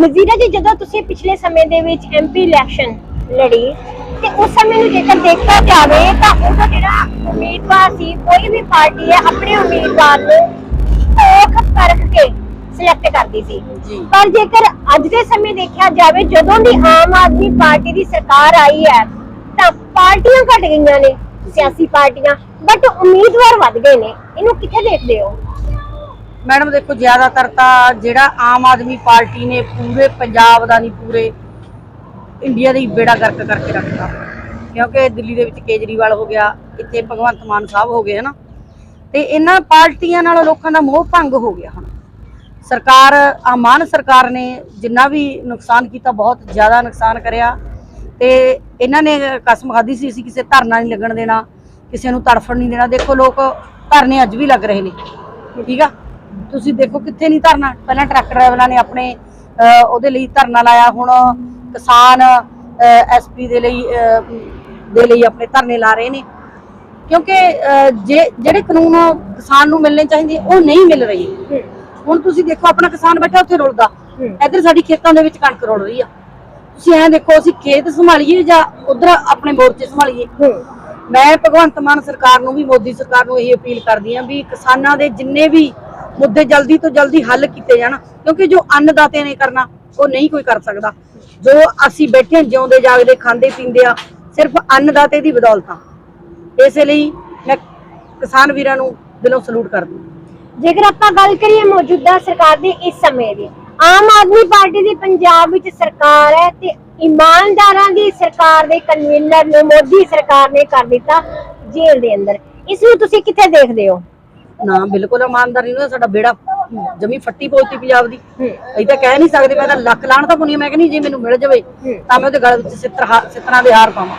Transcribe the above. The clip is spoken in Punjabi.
ਨਜ਼ੀਰਾ ਜੀ ਜਦੋਂ ਤੁਸੀਂ ਪਿਛਲੇ ਸਮੇਂ ਦੇ ਵਿੱਚ ਐਮਪੀ ਇਲੈਕਸ਼ਨ ਲੜੀ ਤੇ ਉਸ ਸਮੇਂ ਨੂੰ ਜੇਕਰ ਦੇਖਿਆ ਜਾਵੇ ਤਾਂ ਉਹਦਾ ਜਿਹੜਾ ਉਮੀਦਵਾਰ ਸੀ ਕੋਈ ਵੀ ਪਾਰਟੀ ਹੈ ਆਪਣੇ ਉਮੀਦਵਾਰ ਨੂੰ ਔਖ ਪਰਖ ਕੇ ਸਿਲੈਕਟ ਕਰਦੀ ਸੀ। ਪਰ ਜੇਕਰ ਅੱਜ ਦੇ ਸਮੇਂ ਦੇਖਿਆ ਜਾਵੇ ਜਦੋਂ ਦੀ ਆਮ ਆਦਮੀ ਪਾਰਟੀ ਦੀ ਸਰਕਾਰ ਆਈ ਹੈ ਤਾਂ ਪਾਰਟੀਆਂ ਘਟ ਗਈਆਂ ਨੇ ਸਿਆਸੀ ਪਾਰਟੀਆਂ ਬਟ ਉਮੀਦਵਾਰ ਵੱਧ ਗਏ ਨੇ। ਇਹਨੂੰ ਕਿੱਥੇ ਦੇਖਦੇ ਹੋ? ਮੈਡਮ, ਦੇਖੋ, ਜ਼ਿਆਦਾਤਰ ਤਾਂ ਜਿਹੜਾ ਆਮ ਆਦਮੀ ਪਾਰਟੀ ਨੇ ਪੂਰੇ ਪੰਜਾਬ ਦਾ ਨਹੀਂ, ਪੂਰੇ ਇੰਡੀਆ ਦਾ ਹੀ ਬੇੜਾ ਗਰਕ ਕਰਕੇ ਰੱਖਤਾ। ਕਿਉਂਕਿ ਦਿੱਲੀ ਦੇ ਵਿੱਚ ਕੇਜਰੀਵਾਲ ਹੋ ਗਿਆ, ਇੱਥੇ ਭਗਵੰਤ ਮਾਨ ਸਾਹਿਬ ਹੋ ਗਏ, ਹਨਾ? ਤੇ ਇਹਨਾਂ ਪਾਰਟੀਆਂ ਨਾਲ ਲੋਕਾਂ ਦਾ ਮੋਹ ਭੰਗ ਹੋ ਗਿਆ ਹੁਣ। ਸਰਕਾਰ, ਆਹ ਮਾਨ ਸਰਕਾਰ ਨੇ ਜਿੰਨਾ ਵੀ ਨੁਕਸਾਨ ਕੀਤਾ, ਬਹੁਤ ਜ਼ਿਆਦਾ ਨੁਕਸਾਨ ਕਰਿਆ। ਤੇ ਇਹਨਾਂ ਨੇ ਕਸਮ ਖਾਧੀ ਸੀ, ਅਸੀਂ ਕਿਸੇ ਧਰਨਾ ਨਹੀਂ ਲੱਗਣ ਦੇਣਾ, ਕਿਸੇ ਨੂੰ ਤੜਫਣ ਨਹੀਂ ਦੇਣਾ। ਦੇਖੋ, ਲੋਕ ਧਰਨੇ ਅੱਜ ਵੀ ਲੱਗ ਰਹੇ ਨੇ। ਠੀਕ ਆ? ਤੁਸੀਂ ਦੇਖੋ ਕਿੱਥੇ ਨਹੀਂ ਧਰਨਾ। ਪਹਿਲਾਂ ਟਰੱਕ ਡਰਾਈਵਰਾਂ ਨੇ ਆਪਣੇ ਉਹਦੇ ਲਈ ਧਰਨਾ ਲਾਇਆ। ਹੁਣ ਕਿਸਾਨ ਐਸਪੀ ਦੇ ਲਈ ਦੇ ਲਈ ਆਪਣੇ ਧਰਨੇ ਲਾ ਰਹੇ ਨੇ। ਕਿਉਂਕਿ ਜਿਹੜੇ ਕਾਨੂੰਨ ਕਿਸਾਨ ਨੂੰ ਮਿਲਣੇ ਚਾਹੀਦੇ, ਉਹ ਨਹੀਂ ਮਿਲ ਰਹੇ। ਹੁਣ ਤੁਸੀਂ ਦੇਖੋ, ਆਪਣਾ ਕਿਸਾਨ ਬੈਠਾ ਉੱਥੇ ਰੁਲਦਾ। ਹੂੰ। ਇੱਧਰ ਸਾਡੀ ਖੇਤਾਂ ਦੇ ਵਿੱਚ ਕਣਕ ਰੁਲ ਰਹੀ ਆ। ਤੁਸੀਂ ਐਂ ਦੇਖੋ, ਅਸੀਂ ਖੇਤ ਸੰਭਾਲੀਏ ਜਾਂ ਉਧਰ ਆਪਣੇ ਮੋਰਚੇ ਸੰਭਾਲੀਏ? ਮੈਂ ਭਗਵੰਤ ਮਾਨ ਸਰਕਾਰ ਨੂੰ ਵੀ, ਮੋਦੀ ਸਰਕਾਰ ਨੂੰ ਇਹ ਅਪੀਲ ਕਰਦੀ ਹਾਂ ਵੀ ਕਿਸਾਨਾਂ ਦੇ ਜਿੰਨੇ ਵੀ ਮੁੱਦੇ ਜਲਦੀ ਤੋਂ ਜਲਦੀ ਹੱਲ ਕੀਤੇ ਜਾਣ, ਕਿਉਂਕਿ ਜੋ ਅੰਨਦਾਤੇ ਨੇ ਕਰਨਾ, ਉਹ ਨਹੀਂ ਕੋਈ ਕਰ ਸਕਦਾ। ਜੋ ਅਸੀਂ ਬੈਠੇ ਜਿਉਂਦੇ, ਜਾਗਦੇ, ਖਾਂਦੇ, ਪੀਂਦੇ ਆ, ਸਿਰਫ ਅੰਨਦਾਤੇ ਦੀ ਬਦੌਲਤ ਆ। ਇਸੇ ਲਈ ਮੈਂ ਕਿਸਾਨ ਵੀਰਾਂ ਨੂੰ ਦਿਲੋਂ ਸਲੂਟ ਕਰਦੀ ਜੇਕਰ ਆਪਾਂ ਗੱਲ ਕਰੀਏ ਮੌਜੂਦਾ ਸਰਕਾਰ ਦੀ ਇਸ ਸਮੇਂ ਦੀ, ਆਮ ਆਦਮੀ ਪਾਰਟੀ ਦੀ ਪੰਜਾਬ ਵਿੱਚ ਸਰਕਾਰ ਹੈ ਤੇ ਇਮਾਨਦਾਰਾਂ ਦੀ ਸਰਕਾਰ ਦੇ ਕਨਵੀਨਰ ਨੂੰ, ਮੋਦੀ ਸਰਕਾਰ ਨੇ ਕਰ ਦਿੱਤਾ ਜੇਲ੍ਹ ਦੇ ਅੰਦਰ। ਇਸ ਨੂੰ ਤੁਸੀਂ ਕਿੱਥੇ ਦੇਖਦੇ ਹੋ? ਨਾ ਬਿਲਕੁਲ ਇਮਾਨਦਾਰੀ ਨੂੰ ਸਾਡਾ ਬੇੜਾ ਜਮੀ ਫੱਟੀ ਪੋਤੀ ਪੰਜਾਬ ਦੀ। ਅਸੀਂ ਤਾਂ ਕਹਿ ਨਹੀਂ ਸਕਦੇ ਮੈਂ ਤਾਂ ਲੱਖ ਲਾਣ ਤਾਂ ਪੁੰਨੀ ਮੈਂ ਕਹਿੰਦੀ ਜੇ ਮੈਨੂੰ ਮਿਲ ਜਾਵੇ ਤਾਂ ਮੈਂ ਉਹਦੇ ਗਲ ਵਿੱਚ ਸਿੱਤਰ ਸਿੱਤਰਾਂ ਦੇ ਹਾਰ ਪਾਵਾਂ।